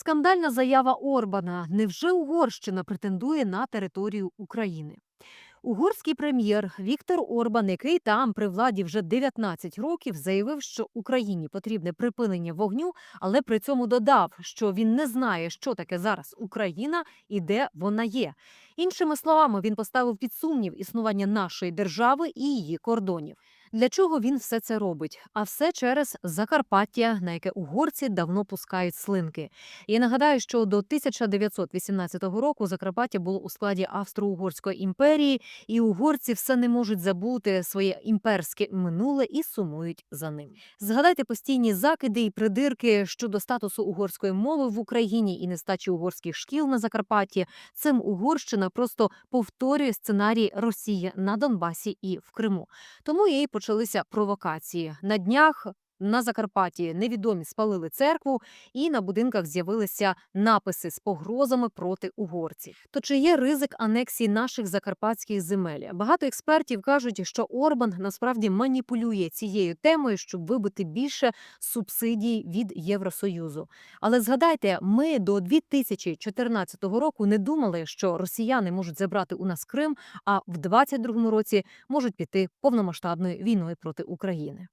Скандальна заява Орбана. Невже Угорщина претендує на територію України? Угорський прем'єр Віктор Орбан, який там при владі вже 19 років, заявив, що Україні потрібне припинення вогню, але при цьому додав, що він не знає, що таке зараз Україна і де вона є. Іншими словами, він поставив під сумнів існування нашої держави і її кордонів. Для чого він все це робить? А все через Закарпаття, на яке угорці давно пускають слинки. Я нагадаю, що до 1918 року Закарпаття було у складі Австро-Угорської імперії, і угорці все не можуть забути своє імперське минуле і сумують за ним. Згадайте постійні закиди і придирки щодо статусу угорської мови в Україні і нестачі угорських шкіл на Закарпатті. Цим Угорщина просто повторює сценарій Росії на Донбасі і в Криму. Тому і почалися провокації на днях. На Закарпатті невідомі спалили церкву, і на будинках з'явилися написи з погрозами проти угорців. То чи є ризик анексії наших закарпатських земель? Багато експертів кажуть, що Орбан насправді маніпулює цією темою, щоб вибити більше субсидій від Євросоюзу. Але згадайте, ми до 2014 року не думали, що росіяни можуть забрати у нас Крим, а в 2022 році можуть піти повномасштабною війною проти України.